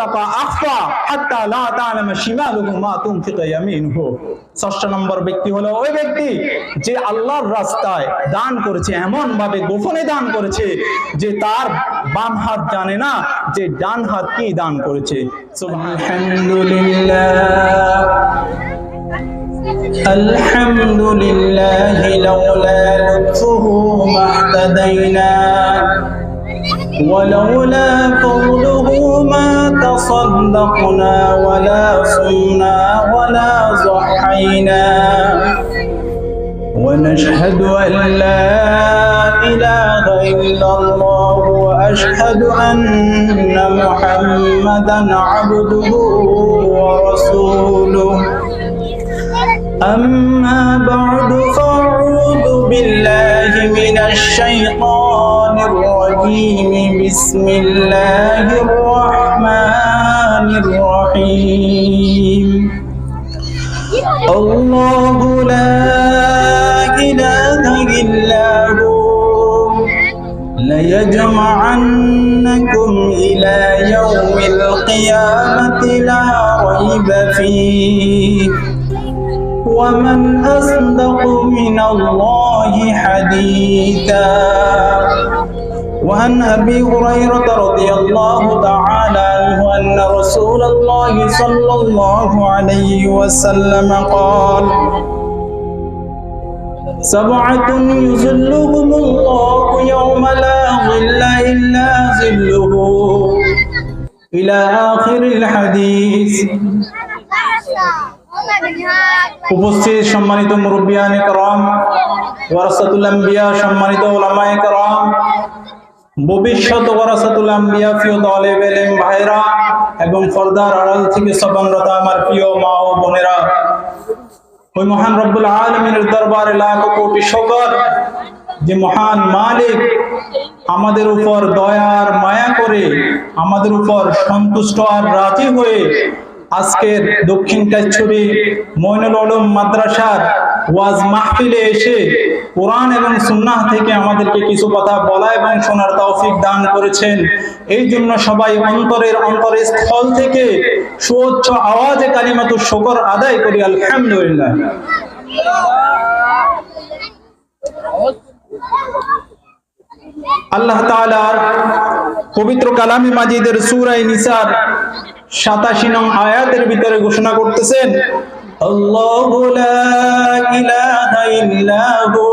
তাসাদ্দাকা আখফা হাত্তা লা তা'লামা শিমালুহু মা তুনফিকু ইয়ামিনুহু ষষ্ঠ নম্বর ব্যক্তি হলো ওই ব্যক্তি যে আল্লাহর রাস্তায় দান করেছে এমন ভাবে গোপনে দান করেছে যে তার বাম হাত জানে না যে ডান হাত কি দান করেছে সুবহানাল্লাহ الحمد لله لولا لطفه ما اهتدينا ولولا فضله ما تصدقنا ولا صمنا ولا ضحينا. ونشهد أن لا إله إلا الله وأشهد أن محمدا عبده ورسوله. أما بعد فأعوذ بالله من الشيطان الرجيم بسم الله الرحمن الرحيم. الله لا إله إلا هو. ليجمعنكم إلى يوم القيامة لا ريب فيه. ومن أصدق من الله حديثا. وعن أبي هريرة رضي الله تعالى عنه أن رسول الله صلى الله عليه وسلم قال سبعة يظلهم الله يوم لا ظل إلا ظله إلى آخر الحديث উপস্থিত সম্মানিত মুরব্বিয়ান করম ওয়ারাসাতুল আম্বিয়া সম্মানিত ওলামায়ে করম ভবিষ্যৎ ওয়ারাসাতুল আম্বিয়া, প্রিয় দলে ভাইরা এবং ফরদার আড়াল থেকে সবানরত আমার প্রিয় মা ও বোনেরা, ওই মহান রব্বুল আলমিনের দরবারে লাখ কোটি শকর যে মহান মালিক আমাদের উপর দয়ার মায়া করে আমাদের উপর সন্তুষ্ট আর রাজি হয়ে আজকের দক্ষিণ কাছড়ি মইনুল আলম মাদ্রাসার ওয়াজ মাহফিলে এসে কোরআন এবং সুন্নাহ থেকে আমাদেরকে কিছু কথা বলা এবং শোনার তৌফিক দান করেছেন। এই জন্য সবাই অন্তরের অন্তরের স্থল থেকে সুচ্ছ আওয়াজে কালিমাতু শকর আদায় করি, আলহামদুলিল্লাহ। আল্লাহ তাআলার পবিত্র কালামে মাজিদের সূরায়ে নিসার 87 নং আয়াতের ভিতরে ঘোষণা করতেছেন আল্লাহু লা ইলাহা ইল্লা হু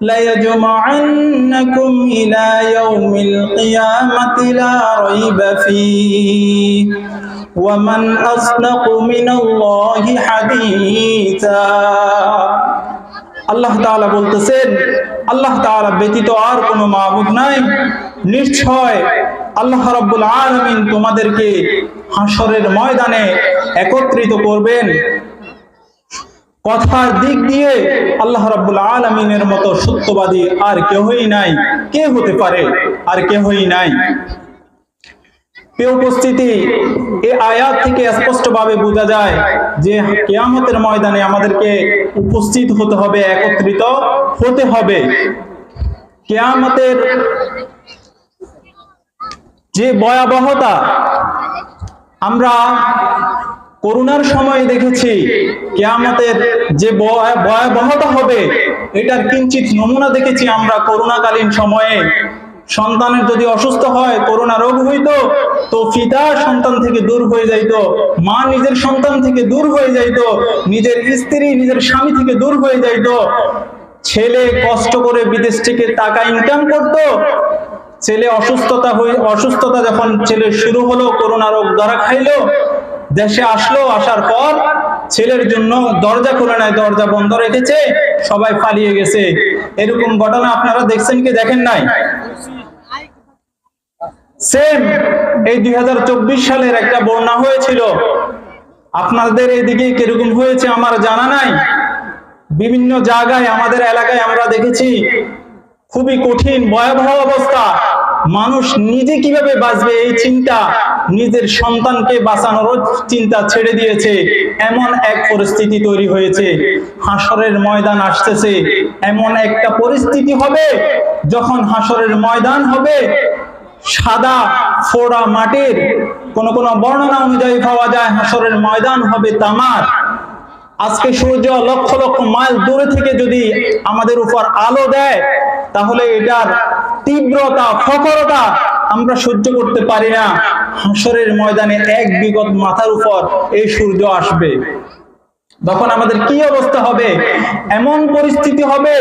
ليجمعنكم إلى يوم القيامة لا ريب فيه ومن أصدق من الله حديثا আল্লাহ তাআলা বলতেছেন আল্লাহ তাআলা ব্যতীত আর কোনো মাবুদ নাই নিশ্চয় আল্লাহ রাব্বুল আলামিন তোমাদেরকে হাসরের ময়দানে একত্রিত করবেন। কথার দিক দিয়ে আল্লাহ রাব্বুল আলামিনের মতো সত্যবাদী আর কেউই নাই। কে হতে পারে আর কেউই নাই। উপস্থিতি এই আয়াত থেকে স্পষ্টভাবে বোঝা যায় যে কেয়ামতের ময়দানে আমাদেরকে উপস্থিত হতে হবে, একত্রিত হতে হবে। কেয়ামতের যে ভয়াবহতা আমরা করোনার সময় দেখেছি, কেয়ামতের যে ভয়- ভয়াবহতা হবে, এটার কিঞ্চিত নমুনা দেখেছি আমরা করোনাকালীন সময়ে। সন্তানের যদি অসুস্থ হয় করোনা রোগ হইতো, তো পিতা সন্তান থেকে দূর হয়ে যাইতো, মা নিজের সন্তান থেকে দূর হয়ে যাইত, নিজের স্ত্রী, নিজের স্বামী থেকে দূর হয়ে যাইত। ছেলে কষ্ট করে বিদেশ থেকে টাকা ইনকাম করতো ছেলে অসুস্থতা হয়ে অসুস্থতা যখন ছেলে শুরু হলো, করোনা রোগ ধরা খাইলো, দেশে আসলো, আসার পর ছেলের জন্য দরজা খুলে নাই, দরজা বন্ধ রেখেছে, সবাই পালিয়ে গেছে। এরকম ঘটনা আপনারা দেখছেন কি দেখেন নাই? সেম এই দুই হাজার চব্বিশ সালের একটা বন্যা হয়েছিল। আপনাদের এদিকে কীরকম হয়েছে আমার জানা নাই। বিভিন্ন জায়গায়, আমাদের এলাকায় আমরা দেখেছি, খুবই কঠিন, ভয়াবহ অবস্থা। মানুষ নিজে কীভাবে বাঁচবে এই চিন্তা? নিজের সন্তানকে বাঁচানোর চিন্তা ছেড়ে দিয়েছে। এমন এক পরিস্থিতি তৈরি হয়েছে। হাসরের ময়দান আসতেছে। এমন একটা পরিস্থিতি হবে যখন হাসরের ময়দান হবে। সাদা, ফোড়া মাটির কোন কোন বর্ণনা অনুযায়ী পাওয়া যায়, হাসরের ময়দান হবে তামার। আজকে সূর্য লক্ষ লক্ষ মাইল দূরে থেকে যদি আমাদের উপর আলো দেয়, তাহলে এটার তীব্রতা, ফকরতা আমরা সহ্য করতে পারি না। হাসরের ময়দানে এক বিগত মাথার উপর এই সূর্য আসবে। তখন আমাদের কি অবস্থা হবে? এমন পরিস্থিতি হবে,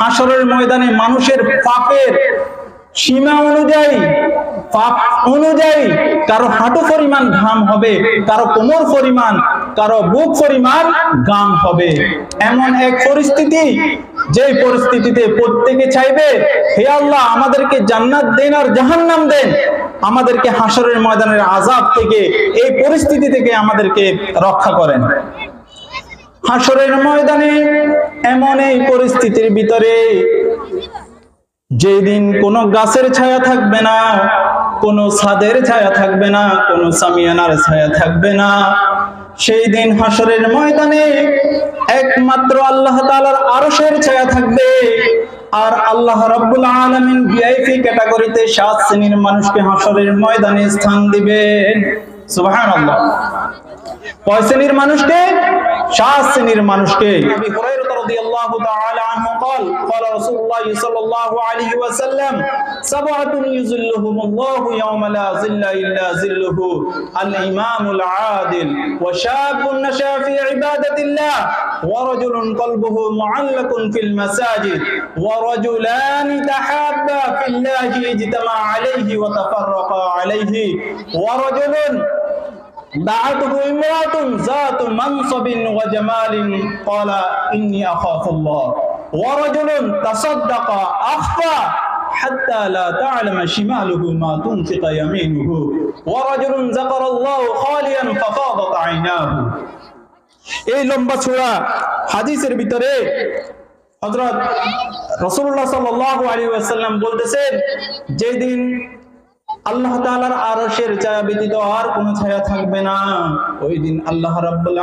হাসরের ময়দানে মানুষের পাপের সীমা অনুযায়ী, পাপ অনুযায়ী কারও হাঁটু পরিমাণ ঘাম হবে, কারও কোমর পরিমাণ, কারও বুক পরিমাণ ঘাম হবে। এমন এক পরিস্থিতি যে পরিস্থিতিতে প্রত্যেকে চাইবে, হে আল্লাহ, আমাদেরকে জান্নাত দেন আর জাহান্নাম দেন। আমাদেরকে হাসরের ময়দানের আজাব থেকে, এই পরিস্থিতি থেকে আমাদেরকে রক্ষা করেন। হাসরের ময়দানে এমন এই পরিস্থিতির ভিতরে যেদিন কোনো গাছের ছায়া থাকবে না, কোনো ছাদের ছায়া থাকবে না, কোনো সামিয়ানার ছায়া থাকবে না। সেই দিন হাসরের ময়দানে একমাত্র আল্লাহ তাআলার আরশের ছায়া থাকবে। আর আল্লাহ রাব্বুল আলামিন ভিআইপি ক্যাটাগরিতে সাত শ্রেণির মানুষকে হাসরের ময়দানে স্থান দিবেন। সুবহানাল্লাহ। কয় শ্রেণির মানুষকে? সাত শ্রেণীর মানুষকে আবি হুরায়রা রাদিয়াল্লাহু তাআলা আনহু قال قال رسول الله صلى الله عليه وسلم سبعة يظلهم الله يوم لا ظل إلا ظله الإمام العادل وشاب نشا في عبادة الله ورجل قلبه معلق في المساجد ورجلان تحابا في الله اجتمع عليه وتفرقا عليه ورجل دعته امرأة ذات منصب وجمال قال إني أخاف الله ورجل تصدق أخفى حتى لا تعلم شماله ما تنفق يمينه ورجل ذكر الله خاليا ففاضت عيناه এই লম্বা ছোড়া হাদিসের ভিতরে হযরত রাসূলুল্লাহ সাল্লাল্লাহু আলাইহি ওয়াসাল্লাম বলতেছেন যেদিন আল্লাহ তাআলার আরশের ছায়া ব্যতীত আর কোনো ছায়া থাকবে না। ওই দিন আল্লাহ রাব্বুল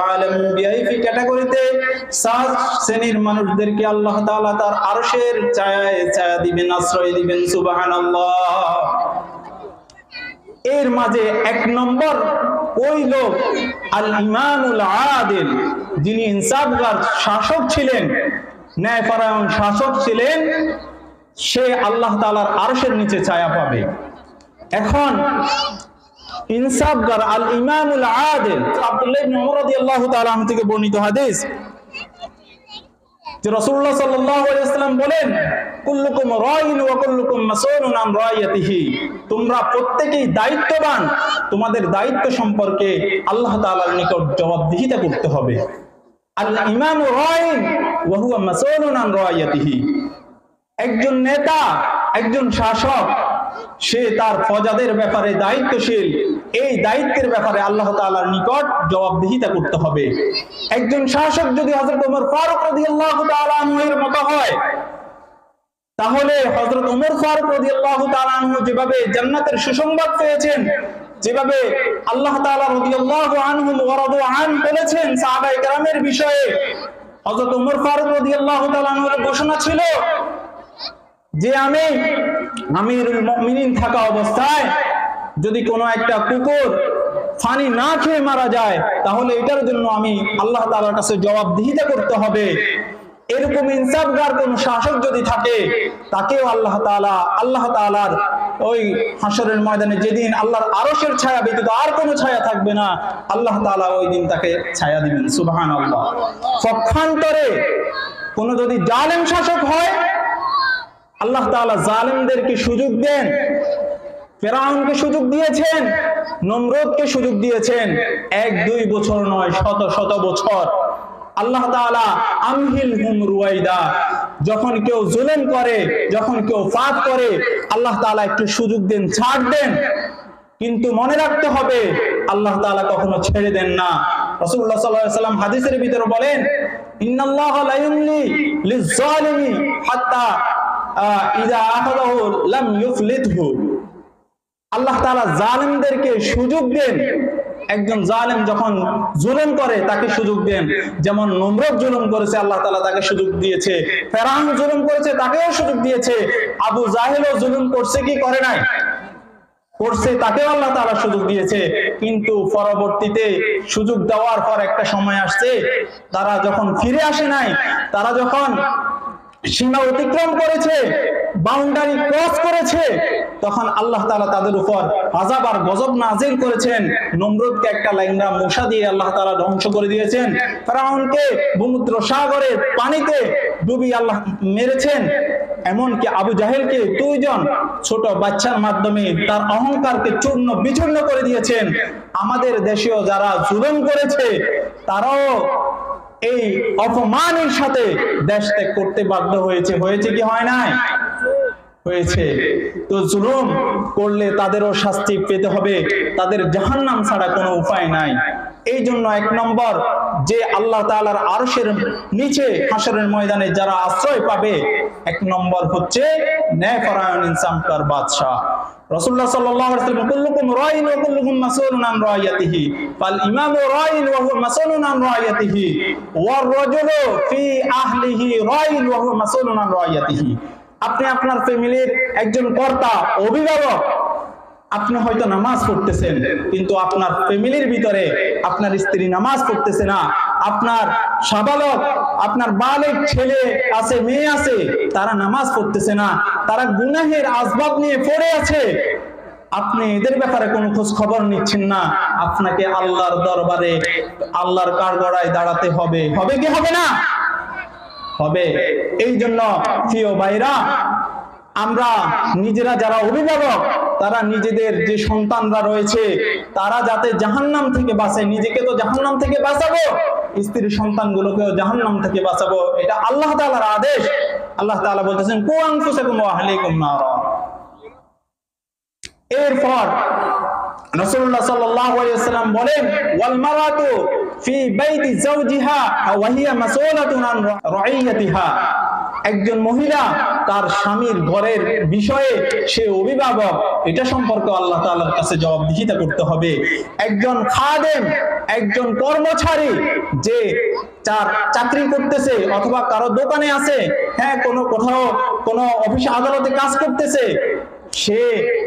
ক্যাটাগরিতে সাত শ্রেণির মানুষদেরকে আল্লাহ তাআলা তার আরশের ছায়ায় ছায়া দিবেন, আশ্রয় দিবেন, সুবহানাল্লাহ। এর মাঝে এক নম্বর ওই লোক আল ইমানুল আদিল, যিনি ইনসাফগার শাসক ছিলেন, ন্যায়পরায়ণ শাসক ছিলেন, সে আল্লাহ তাআলার আরশের নিচে ছায়া পাবে। এখন ইনসাফগার আল ইমামুল আদিল, আব্দুল্লাহ ইবনে ওমর রাদিয়াল্লাহু তাআলা আনহু থেকে বর্ণিত হাদিস, যে রাসূলুল্লাহ সাল্লাল্লাহু আলাইহি ওয়াসাল্লাম বলেন, কুল্লুকুম রাইন ওয়া কুল্লুকুম মাসউলুন আন রাইয়াতিহি। তোমরা প্রত্যেকেই দায়িত্ববান, তোমাদের দায়িত্ব সম্পর্কে আল্লাহ তাআলার নিকট জবাবদিহিতা করতে হবে। আল ইমামু রাইন ওয়া হুয়া মাসউলুন আন রাইয়াতিহি। একজন নেতা, একজন শাসক সে তার প্রজাদের ব্যাপারে দায়িত্বশীল। এই দায়িত্বের ব্যাপারে আল্লাহ তাআলার নিকট জবাবদিহিতা করতে হবে। একজন শাসক যদি হযরত ওমর ফারুক রাদিয়াল্লাহু তাআলা আনহু-এর মতো হয়, তাহলে হযরত ওমর ফারুক রাদিয়াল্লাহু তাআলা আনহু যেভাবে জান্নাতের সুসংবাদ পেয়েছেন, যেভাবে আল্লাহ তাআলা রাদিয়াল্লাহু আনহুম ওয়া রাদু আন বলেছেন সাহাবায়ে কেরামের বিষয়ে হজরত উমর ফারুক রাদিয়াল্লাহু তাআলা আনহুর ঘোষণা ছিল যে আমি আমিরুল মুমিনিন থাকা অবস্থায় যদি কোনো একটা কুকুর ফানি না খেয়ে মারা যায়, তাহলে এটার জন্য আমি আল্লাহ তাআলার কাছে জবাবদিহিতা করতে হবে। এরকম ইনসাফগার কোন শাসক যদি থাকে, তাকেও আল্লাহ তাআলা, আল্লাহ তাআলার ওই হাসরের ময়দানে যেদিন আল্লাহর আরসের ছায়া ব্যতীত আর কোনো ছায়া থাকবে না, আল্লাহ তাআলা ওই দিন তাকে ছায়া দিবেন। সুবহানাল্লাহ। পক্ষান্তরে কোন যদি জালেম শাসক হয় আল্লাহ তাআলা জালেমদেরকে সুযোগ দেন, ফেরাউনকে সুযোগ দিয়েছেন, নমরুদকে সুযোগ দিয়েছেন। এক, দুই বছর নয়, শত শত বছর। আল্লাহ তাআলা আমহিল হুম রুয়াইদা, যখন কেউ জুলুম করে, যখন কেউ পাপ করে, আল্লাহ তাআলা একটু সুযোগ দেন, ছাড় দেন। কিন্তু মনে রাখতে হবে, আল্লাহ তাআলা কখনো ছেড়ে দেন না। সাল্লাম হাদিসের ভিতরে বলেন, ইন্নাল্লাহ আল্লাহ তাআলা জালিমদেরকে সুযোগ দেন। একজন জালেম যখন জুলুম করে, তাকে সুযোগ দেন। যেমন নমরুদ জুলুম করেছে, আল্লাহ তাআলা তাকে সুযোগ দিয়েছে। ফেরাউন জুলুম করেছে, তাকেও সুযোগ দিয়েছে। আবু জাহেলও জুলুম করছে কি করে নাই? করছে, তাকেও আল্লাহ তাআলা সুযোগ দিয়েছে। কিন্তু পরবর্তীতে সুযোগ দেওয়ার পর একটা সময় আসছে, তারা যখন ফিরে আসে নাই, তারা যখন সীমা অতিক্রম করেছে বাউন্ডারি ক্রস করেছে, তখন আল্লাহ তালা তাদের উপর আযাব আর গজব নাজিল করেছেন। নমরুদকে একটা লাইনরা মশা দিয়ে আল্লাহ তাআলা ধ্বংস করে দিয়েছেন। ফেরাউনকে সমুদ্র সাগরের পানিতে ডুবি আল্লাহ মেরেছেন। এমনকি আবু জাহেলকে দুইজন ছোট বাচ্চার মাধ্যমে তার অহংকারকে চূর্ণ বিচূর্ণ করে দিয়েছেন। আমাদের দেশেও যারা জুলুম করেছে, তারাও এই অপমানের সাথে দেশ ত্যাগ করতে বাধ্য হয়েছে। হয়েছে কি হয় নাই? হয়েছে। তো জুলুম করলে তাদেরও শাস্তি পেতে হবে। তাদের জাহান্নাম ছাড়া কোনো উপায় নাই। এই জন্য এক নম্বর যে আল্লাহ তাআলার আরশের নিচে হাসরের ময়দানে যারা আশ্রয় পাবে, এক নম্বর হচ্ছে ন্যায়পরায়ণ ইনসামকার বাদশাহ। আপনি আপনার ফ্যামিলির একজন কর্তা, অভিভাবক আপনি হয়তো নামাজ পড়তেছেন, কিন্তু আপনার ফ্যামিলির ভিতরে আপনার স্ত্রী নামাজ পড়তেছে না। আপনার সাবালক, আপনার বালেক ছেলে আছে, মেয়ে আছে, তারা নামাজ পড়তেছে না। তারা গুনাহের আসবাব নিয়ে পড়ে আছে। আপনি এদের ব্যাপারে কোনো খোঁজ খবর নিচ্ছেন না। আপনাকে আল্লাহর দরবারে, আল্লাহর কাঠগড়ায় দাঁড়াতে হবে। হবে কি হবে না? হবে। এই জন্য প্রিয় ভাইরা, আমরা নিজেরা যারা অভিভাবক তারা নিজেদের যে সন্তানরা রয়েছে, তারা যাতে জাহান্নাম থেকে বাঁচে, নিজেকে তো জাহান্নাম থেকে বাঁচাবো স্ত্রী সন্তানগুলোকেও জাহান্নাম থেকে বাঁচাবো, এটা আল্লাহ তাআলার আদেশ। আল্লাহ তাআলা বলতেছেন এরপর রাসূলুল্লাহ সাল্লাল্লাহু আলাইহি বলেন একজন মহিলা তার স্বামীর ঘরের বিষয়ে সে অভিভাবক, এটা সম্পর্কে আল্লাহ তাআলার কাছে জবাবদিহিতা করতে হবে। একজন খাদেম, একজন কর্মচারী যে চার চাকরি করতেছে অথবা কারও দোকানে আছে হ্যাঁ কোনো কোথাও, কোনো অফিস, আদালতে কাজ করতেছে, সে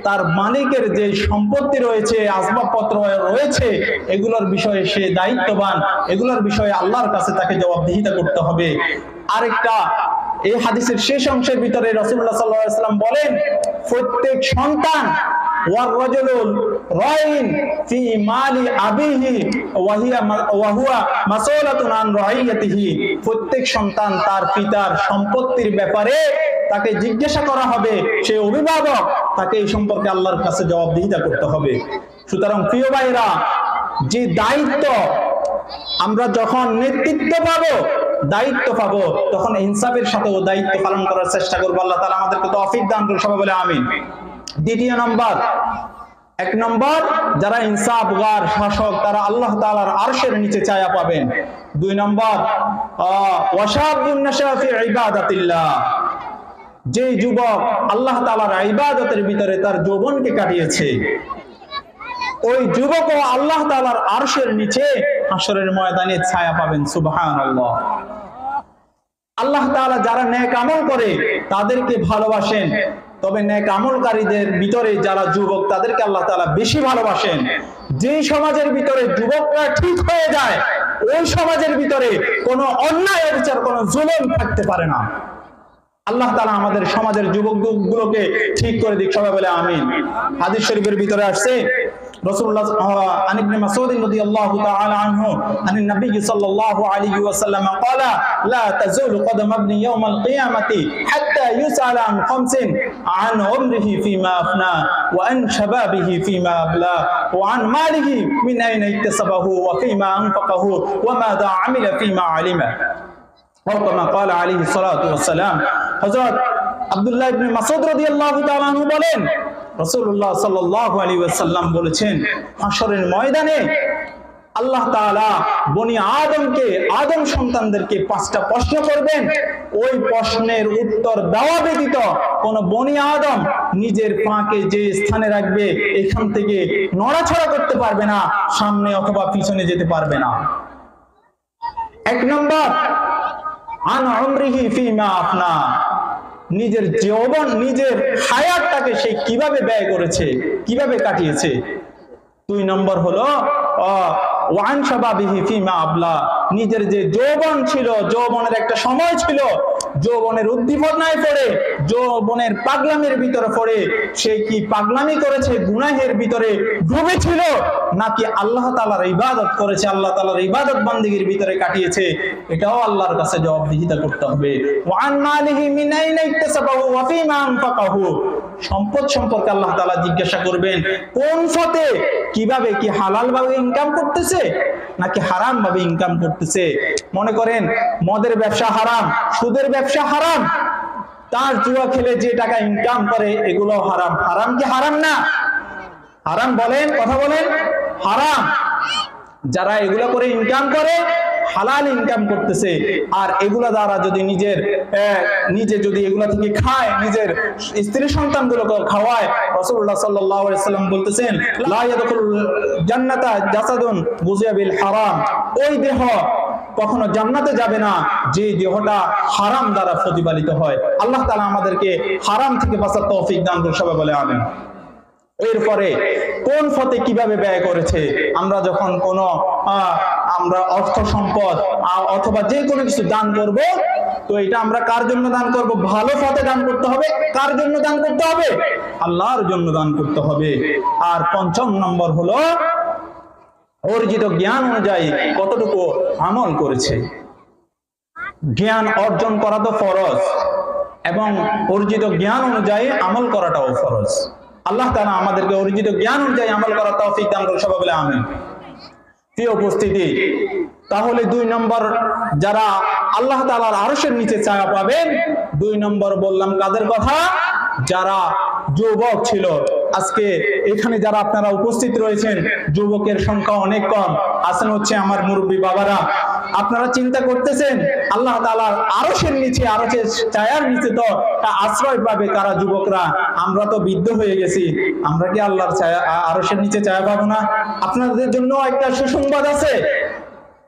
তার মালিকের যে সম্পত্তি রয়েছে, আসবাবপত্র রয়েছে, এগুলোর বিষয়ে সে দায়িত্ববান, এগুলোর বিষয়ে আল্লাহর কাছে তাকে জবাবদিহিতা করতে হবে। আরেকটা এই হাদিসের শেষ অংশের ভিতরে রসুল্লাহ সাল্লাম বলেন, প্রত্যেক সন্তান প্রত্যেক সন্তান তার পিতার সম্পত্তির ব্যাপারে তাকে জিজ্ঞাসা করা হবে, সে অভিভাবক, তাকে এই সম্পর্কে আল্লাহর কাছে জবাবদিহিতা করতে হবে। সুতরাং প্রিয় ভাইরা যে দায়িত্ব আমরা যখন নেতৃত্ব পাবো দায়িত্ব পাবো, তখন ইনসাফের সাথে ও দায়িত্ব পালন করার চেষ্টা করব। আল্লাহ তালা আমাদেরকে তো অফিক দান করে সবাই বলে আমিন। দ্বিতীয় নম্বর, এক নম্বর, যারা ইনসাফ, গার, শাসক, তারা আল্লাহ তাআলার আরশের নিচে ছায়া পাবেন। দুই নম্বর যে যুবক আল্লাহ তালার ইবাদতের ভিতরে তার যৌবনকে কাটিয়েছে, ওই যুবক ও আল্লাহ তালার আরশের নিচে হাসরের ময়দানে ছায়া পাবেন, সুবহানাল্লাহ। আল্লাহ তাআলা যারা নেক আমল করে, তাদেরকে ভালোবাসেন। তবে নেক আমলকারীদের ভিতরে যারা যুবক, তাদেরকে আল্লাহ তাআলা বেশি ভালোবাসেন। যে সমাজের ভিতরে যুবকরা ঠিক হয়ে যায়, ওই সমাজের ভিতরে কোনো অন্যায় বিচার, কোনো জুলুম থাকতে পারে না। আল্লাহ তালা আমাদের সমাজের যুবক গুলোকে ঠিক করে দিক, সবাই বলে আমিন। হাদিস শরীফের ভিতরে আসছে রাসূলুল্লাহ আন ইবনে মাসউদ রাদিয়াল্লাহু তাআলা আনহু আন নবী সাল্লাল্লাহু আলাইহি ওয়াসাল্লাম قال لا تزول قدم ابن يوم القيامة حتى يسأل عن خمس عن عمره فيما أفنى وعن شبابه فيما أبلى وعن ماله من أين اكتسبه وفيما أنفقه وماذا عمل فيما علمه أو كما قال عليه الصلاة والسلام হযরত আব্দুল্লাহ ইবনে মাসউদ রাদিয়াল্লাহু তাআলা আনহু বলেন রাসূলুল্লাহ সাল্লাল্লাহু আলাইহি ওয়াসাল্লাম বলেছেন, হাশরের ময়দানে আল্লাহ তাআলা বনি আদমকে, আদম সন্তানদেরকে পাঁচটা প্রশ্ন করবেন। ওই প্রশ্নের উত্তর দেওয়া ব্যতীত কোন বনি আদম নিজের পাকে যে স্থানে রাখবে, এখান থেকে নড়াছড়া করতে পারবে না, সামনে অথবা পিছনে যেতে পারবে না। এক নম্বর, আন উমরিহি ফিমা আফনা। নিজের যৌবন, নিজের হায়াতটাকে সে কীভাবে ব্যয় করেছে, কীভাবে কাটিয়েছে? দুই নম্বর হলো ওয়ান শাবাবিহি ফিমা আবলা, নিজের যে যৌবন ছিল, যৌবনের একটা সময় ছিল যৌবনের উদ্দীপনায় পড়ে, যৌবনের পাগলামের ভিতরে পড়ে। সে কি পাগলামি করেছে, গুনাহের ভিতরে ডুবে ছিল নাকি আল্লাহ তালার ইবাদত করেছে, আল্লাহ তালার ইবাদত বান্দিগির ভিতরে কাটিয়েছে? এটাও আল্লাহর কাছে জবাবদিহিতা করতে হবে। সম্পদ সম্পর্কে আল্লাহ তালা জিজ্ঞাসা করবেন, কোন পথে কীভাবে কি হালাল ভাবে ইনকাম করতেছে নাকি হারাম ভাবে ইনকাম করতেছে? মনে করেন, মদের ব্যবসা হারাম, সুদের ব্যবসা হারাম, তার জুয়া খেলে যে টাকা ইনকাম করে, এগুলো হারাম। হারাম কি হারাম না? হারাম বলেন, কথা বলেন, হারাম। যারা এগুলো করে ইনকাম করে হালাল ইনকাম করতেছে। আর এগুলা দ্বারা যদি নিজের আহ, নিজে যদি এগুলা থেকে খায় নিজের স্ত্রী সন্তানগুলোকে খাওয়ায় আলাইহি সাল্লাম বলতেছেন কখনো জান্নাতে যাবে না যে দেহটা হারাম দ্বারা প্রতিপালিত হয়। আল্লাহ তাআলা আমাদেরকে হারাম থেকে বলে আমিন। এরপরে কোন পথে কীভাবে ব্যয় করেছে? আমরা যখন কোন আমরা অর্থ সম্পদ অথবা যে কোনো কিছু দান করব, তো এটা আমরা কার জন্য দান করব? ভালো পথে দান করতে হবে। কার জন্য দান করতে হবে? আল্লাহর জন্য দান করতে হবে। আর পঞ্চম নম্বর হলো, অর্জিত জ্ঞান অনুযায়ী কতটুকু আমল করেছে? জ্ঞান অর্জন করা তো ফরজ, এবং অর্জিত জ্ঞান অনুযায়ী আমল করাটাও ফরজ। আল্লাহ তারা আমাদেরকে অর্জিত জ্ঞান অনুযায়ী আমল করার তৌফিক দান করে সবাই বলে আমিন। প্রিয় উপস্থিতি, তাহলে দুই নম্বর যারা আল্লাহ তালার আরসের নিচে ছায়া পাবেন, দুই নম্বর বললাম কাদের কথা? যারা যুবক ছিল। আজকে এখানে যারা আপনারা উপস্থিত রয়েছেন, যুবকের সংখ্যা অনেক কম। আছেন হচ্ছে আমার মুরব্বী বাবারা। আপনারা চিন্তা করতেছেন, আল্লাহ তাআলার আরশের নিচে, আরশের ছায়ার নিচে তো আশ্রয় পাবে কারা যুবকরা। আমরা তো বিদ্ধ হয়ে গেছি। আমরা কি আল্লাহর ছায়া আ- আরশের নিচে ছায়া পাবো না? আপনাদের জন্য একটা সুসংবাদ আছে।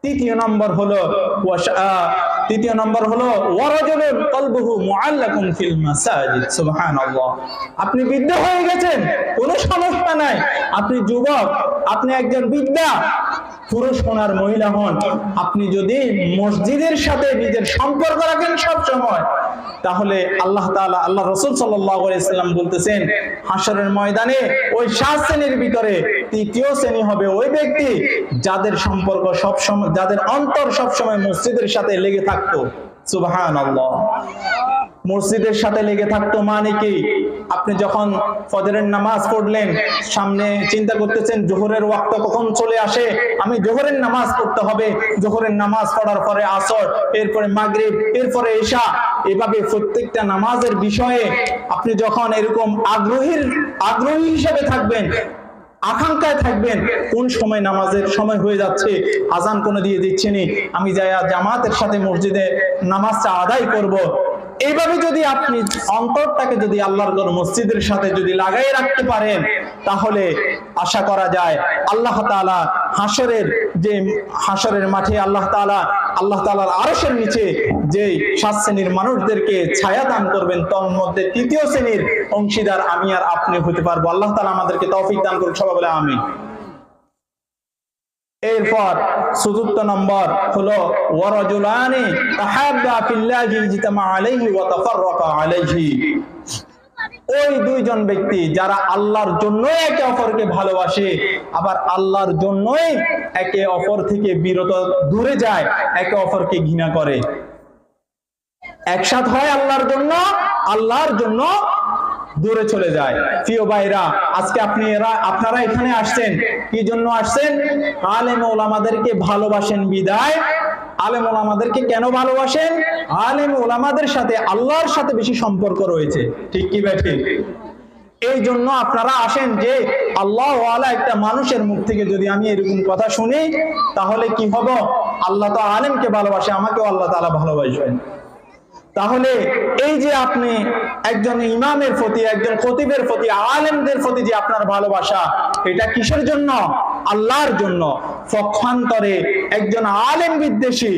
তৃতীয় নম্বর হলো তৃতীয় নম্বর হলো, ওয়ারাজুলুন কলবুহু মুআল্লাকুম ফিল মাসাজিদ, সুবহানাল্লাহ। আপনি বৃদ্ধ হয়ে গেছেন, কোনো সমস্যা নাই। আপনি যুবক, আপনি একজন বিদ্যা পুরুষ হোনার মহিলা হন। আপনি যদি মসজিদের সাথে নিজের সম্পর্ক রাখেন সব সময় তাহলে আল্লাহ তাআলা, আল্লাহ রাসূল সাল্লাম বলতেছেন, হাশরের ময়দানে ওই সাত শ্রেণির ভিতরে তৃতীয় শ্রেণি হবে ওই ব্যক্তি যাদের সম্পর্ক সব সময় যাদের অন্তর সব সময় মসজিদের সাথে লেগে থাকতো। সুবহানাল্লাহ। মসজিদের সাথে লেগে থাকতো মানে কি? আপনি যখন ফজরের নামাজ পড়লেন, সামনে চিন্তা করতেছেন, জোহরের ওয়াক্ত কখন চলে আসে? আমি জোহরের নামাজ পড়তে হবে। জোহরের নামাজ পড়ার পরে আসর, এরপরে মাগরিব, এরপরে এশা এভাবে প্রত্যেকটা নামাজের বিষয়ে আপনি যখন এরকম আগ্রহীর, আগ্রহী হিসেবে থাকবেন, আকাঙ্ক্ষায় থাকবেন, কোন সময় নামাজের সময় হয়ে যাচ্ছে, আজান কোনো দিয়ে দিচ্ছে নি, আমি যাই জামাতের সাথে মসজিদে নামাজটা আদায় করব। এইভাবে যদি আপনি অন্তরটাকে যদি আল্লাহর মসজিদের সাথে যদি লাগাই রাখতে পারেন, তাহলে আশা করা যায় আল্লাহ তাআলা হাসরের যে হাসরের মাঠে আল্লাহ তাআলা, আল্লাহ তাআলার আরশের নিচে যে সাত শ্রেণির মানুষদেরকে ছায়া দান করবেন, তার মধ্যে তৃতীয় শ্রেণির অংশীদার আমি আর আপনি হতে পারব। আল্লাহ তালা আমাদেরকে তৌফিক দান করুন সবাই বলে আমি এরপর চতুর্থ নম্বর হলো ওয়ারাজুলানি তাহাব্বা ফিল্লাহি ইজতামা আলাইহি ওয়া তাফাররাকা আলাইহি। ওই দুইজন ব্যক্তি যারা আল্লাহর জন্য একে অপরকে ভালোবাসে, আবার আল্লাহর জন্যই একে অপর থেকে বিরত দূরে যায়, একে অপরকে ঘৃণা করে। একসাথ হয় আল্লাহর জন্য আল্লাহর জন্য দূরে চলে যায়। প্রিয় ভাইরা, আজকে আপনি এরা, আপনারা এখানে আসছেন। কি জন্য আসছেন? আলেম ওলামাদেরকে ভালোবাসেন বিদায়। আলেম ওলামাদেরকে কেন ভালোবাসেন? আলেম ওলামাদের সাথে আল্লাহর সাথে বেশি সম্পর্ক রয়েছে। ঠিক কি ঠিক এই জন্য আপনারা আসেন যে আল্লাহ একটা মানুষের মুখ থেকে যদি আমি এরকম কথা শুনি, তাহলে কি হব? আল্লাহ তো আলেমকে ভালোবাসে, আমাকেও আল্লাহ তাআলা ভালোবাসবেন। তাহলে এই যে আপনি একজন ইমামের প্রতি, একজন খতিবের প্রতি, আলেমদের প্রতি যে আপনার ভালোবাসা, এটা কিসের জন্য? আল্লাহর জন্য পক্ষান্তরে একজন আলেম বিদ্বেষী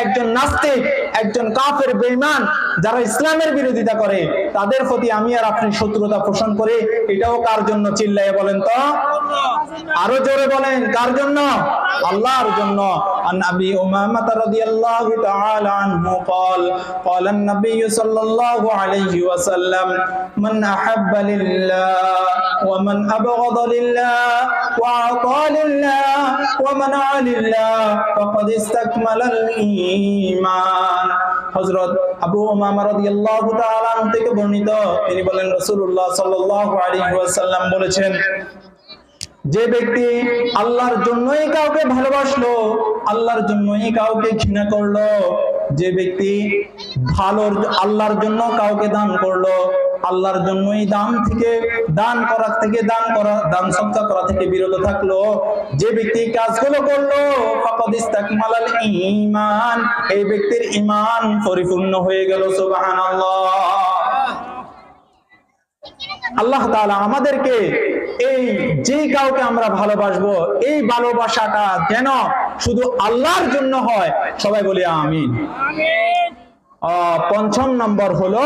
একজন নাস্তিক একজন কাফের বেঈমান যারা ইসলামের বিরোধিতা করে তাদের প্রতি আমি আর আপনি শত্রুতা পোষণ করে এটাও কার জন্য চিল্লাইয়ে বলেন তো আরো জোরে বলেন কার জন্য আল্লাহর জন্য عن ابي امامه رضي الله تعالى عنه قال قال النبي صلى الله عليه وسلم من احب لله ومن ابغض لله واعطى لله ومنع لله فقد استكمل الايمان হযরত আবু উমামা রাদিয়াল্লাহু তাআলা আনহু থেকে বর্ণিত তিনি বলেন রাসূলুল্লাহ সাল্লাল্লাহু আলাইহি ওয়াসাল্লাম বলেছেন যে ব্যক্তি আল্লাহর জন্যই কাউকে ভালোবাসলো আল্লাহর জন্যই কাউকে ঘৃণা করলো যে ব্যক্তি ভালোর আল্লাহর জন্য কাউকে দান করলো আল্লাহর জন্যই দান থেকে, দান করা থেকে, দান করা, দান সৎকার করা থেকে বিরত থাকল। যে ব্যক্তি কাজগুলো করল ঈমান, এই ব্যক্তির ঈমান পরিপূর্ণ হয়ে গেল, সুবহানাল্লাহ। আল্লাহ তাআলা আমাদেরকে এই যে কাউকে আমরা ভালোবাসবো, এই ভালোবাসাটা যেন শুধু আল্লাহর জন্য হয়, সবাই বলি আমিন। পঞ্চম নম্বর হলো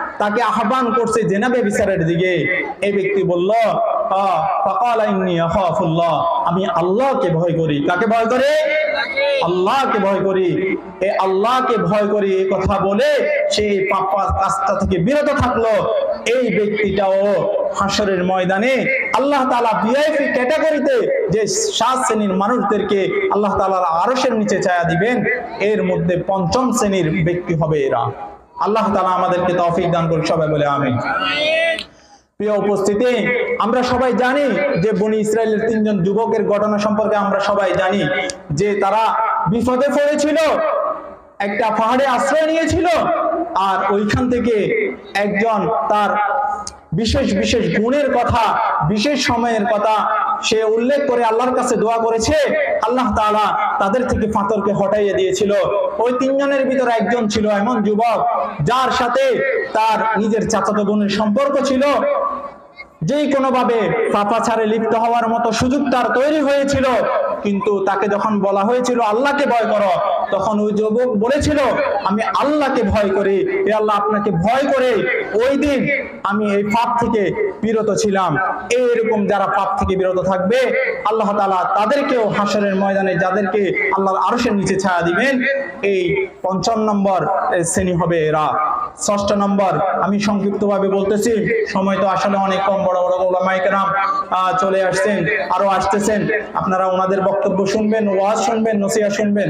তাকে আহ্বান করছে জেনাবে বিচারের দিকে। এই ব্যক্তি বলল আমি আল্লাহকে ভয় করি। কাকে ভয় করে? আল্লাহকে ভয় করি। এ আল্লাহকে ভয় করি এই কথা বলে সেই পাপ কাজটা থেকে বিরত থাকল। এই ব্যক্তিটাও হাসরের ময়দানে আল্লাহ তালা ভিআইপি ক্যাটাগরিতে যে সাত শ্রেণির মানুষদেরকে আল্লাহ তাআলার আরশের নিচে ছায়া দিবেন, এর মধ্যে পঞ্চম শ্রেণির ব্যক্তি হবে এরা। আল্লাহ তালা আমাদেরকে তৌফিক দান করুন, সবাই বলে আমি প্রিয় উপস্থিতি, আমরা সবাই জানি যে বনি ইসরায়েলের তিনজন যুবকের ঘটনা সম্পর্কে আমরা সবাই জানি, যে তারা বিপদে পড়েছিল, একটা পাহাড়ে আশ্রয় নিয়েছিল, আর ওইখান থেকে একজন তার বিশেষ বিশেষ গুণের কথা, বিশেষ সময়ের কথা সে উল্লেখ করে আল্লাহর কাছে দোয়া করেছে। আল্লাহ তালা তাদের থেকে ফাতরকে হটাইয়ে দিয়েছিল। ওই তিনজনের ভিতরে একজন ছিল এমন যুবক, যার সাথে তার নিজের চাচাতো বোনের সম্পর্ক ছিল। যেই কোনো ভাবে পাপাচারে লিপ্ত হওয়ার মতো সুযোগ তার তৈরি হয়েছিল। কিন্তু তাকে যখন বলা হয়েছিল, আল্লাহকে ভয় করো, তখন ওই যুবক বলেছিল, আমি আল্লাহকে ভয় করি। এ আল্লাহ, আপনাকে ভয় করে ওই দিন আমি এই পাপ থেকে বিরত ছিলাম। এইরকম যারা পাপ থেকে বিরত থাকবে, আল্লাহ তালা তাদেরকেও হাসরের ময়দানে যাদেরকে আল্লাহর আরশের নিচে ছায়া দিবেন, এই পঞ্চম নম্বর শ্রেণি হবে এরা। ষষ্ঠ নম্বর আমি সংক্ষিপ্তভাবে বলতেছি সময় তো আসলে অনেক কম বড় বড় ওলামায়ে কেরাম আহ, চলে আসছেন আরও আসতেছেন। আপনারা ওনাদের বক্তব্য শুনবেন ওয়াজ শুনবেন নসিয়া শুনবেন।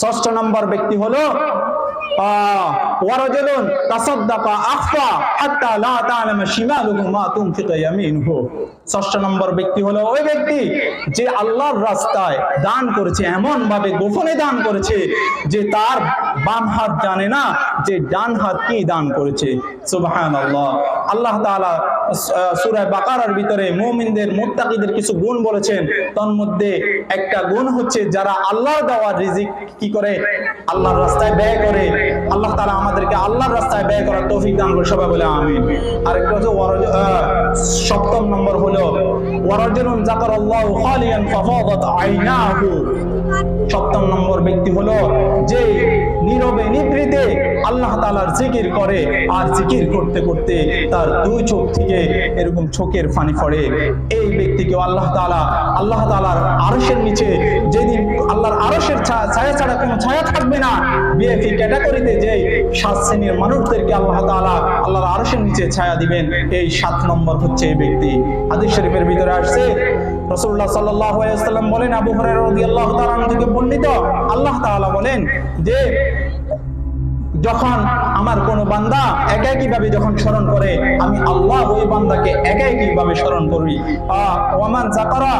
ষষ্ঠ নম্বর ব্যক্তি হলো ষষ্ঠ নম্বর ব্যক্তি হলো যে আল্লাহর রাস্তায় দান করেছে এমন ভাবে গোপনে দান করেছে যে তার বাম হাত জানে না যে ডান হাত কি দান করেছে? সুবহানাল্লাহ। আল্লাহ তাআলা সূরা বাকারার ভিতরে মুমিনদের, মোত্তাকিদের কিছু গুণ বলেছেন। তার মধ্যে একটা গুণ হচ্ছে যারা আল্লাহর দেওয়া রিজিক কি করে? আল্লাহর রাস্তায় ব্যয় করে। আল্লাহ তাআলা আমাদেরকে আল্লাহর রাস্তায় ব্যয় করার তৌফিক দান করে সবাই বলে আমিন। আরেকটা হচ্ছে সপ্তম নম্বর হলো সপ্তম নম্বর ব্যক্তি হলো যে নীরবে নিভৃতে আল্লাহ তাআলার জিকির করে আর জিকির করতে করতে তার দুই চোখ থেকে এরকম চোখের পানি পড়ে। এই ব্যক্তিকে আল্লাহ তাআলা, আল্লাহ তাআলার আরশের নিচে যেদিন আল্লাহর আরশের ছা- ছায়া ছাড়া কোনো ছায়া থাকবে না বিএফি ক্যাটাগরিতে যে সাত শ্রেণির মানুষদেরকে আল্লাহ তাআলা আল্লাহর আরশের নিচে ছায়া দিবেন, এই সাত নম্বর হচ্ছে এই ব্যক্তি। হাদিস শরীফের ভিতরে আসছে আলাইহি ওয়াসাল্লাম বলেন, আবু হুরায়রা রাদিয়াল্লাহু তাআলা আনহু থেকে বর্ণিত, আল্লাহ তাআলা বলেন যে যখন আমার কোন বান্দা একাকী ভাবে যখন স্মরণ করে আমি আল্লাহ ওই বান্দাকে একাকী ভাবে স্মরণ করি? আহ, ওয়ামান জাকারা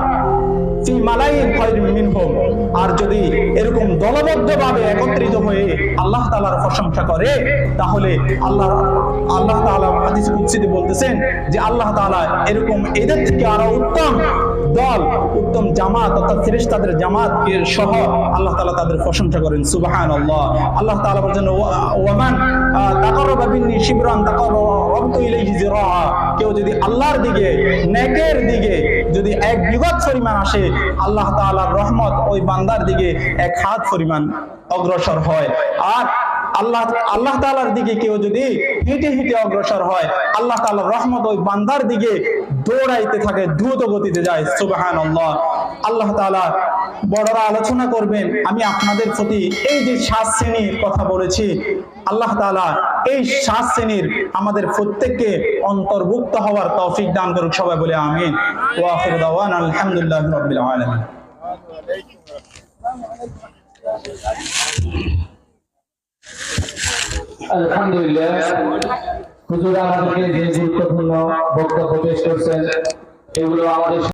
আর যদি এরকম দলবদ্ধ ভাবে একত্রিত হয়ে আল্লাহ তাআলার প্রশংসা করে তাহলে আল্লাহ আল্লাহ তাআলা হাদিস বলতেছেন যে আল্লাহ তাআলা এরকম এদের থেকে আরও উত্তম দল উত্তম জামাত অর্থাৎ ফেরেশতাদের জামাত সহ আল্লাহ তাআলা তাদের প্রশংসা করেন। সুবাহান আল্লাহ শিবরান তাকাররাবতু ইলাইহি জিরাআ কেউ যদি আল্লাহর দিকে, নেকের দিকে যদি এক আসে, আল্লাহ তাআলার রহমত ওই বান্দার দিকে এক অগ্রসর হয়। আর আল্লাহ আল্লাহ দিকে কেউ যদি হেঁটে হেঁটে অগ্রসর হয়, আল্লাহ তাআলার রহমত ওই বান্দার দিকে দৌড়াইতে থাকে, দ্রুত গতিতে যায়। সুবহানাল্লাহ। আল্লাহ তাআলা বড়রা আলোচনা করবেন। আমি আপনাদের প্রতি এই যে সাত শ্রেণির কথা বলেছি, আল্লাহ তাআলা এই সাত শ্রেণির আমাদের প্রত্যেককে অন্তর্ভুক্ত হওয়ার তৌফিক দান করুক সবাই বলে আমিন। ওয়া আখিরু দাওয়ানা আলহামদুলিল্লাহি রাব্বিল আলামিন। আলহামদুলিল্লাহ। হুজুর আমাদেরকে যে গুরুত্বপূর্ণ বক্তব্য পেশ করছেন এগুলো আমাদের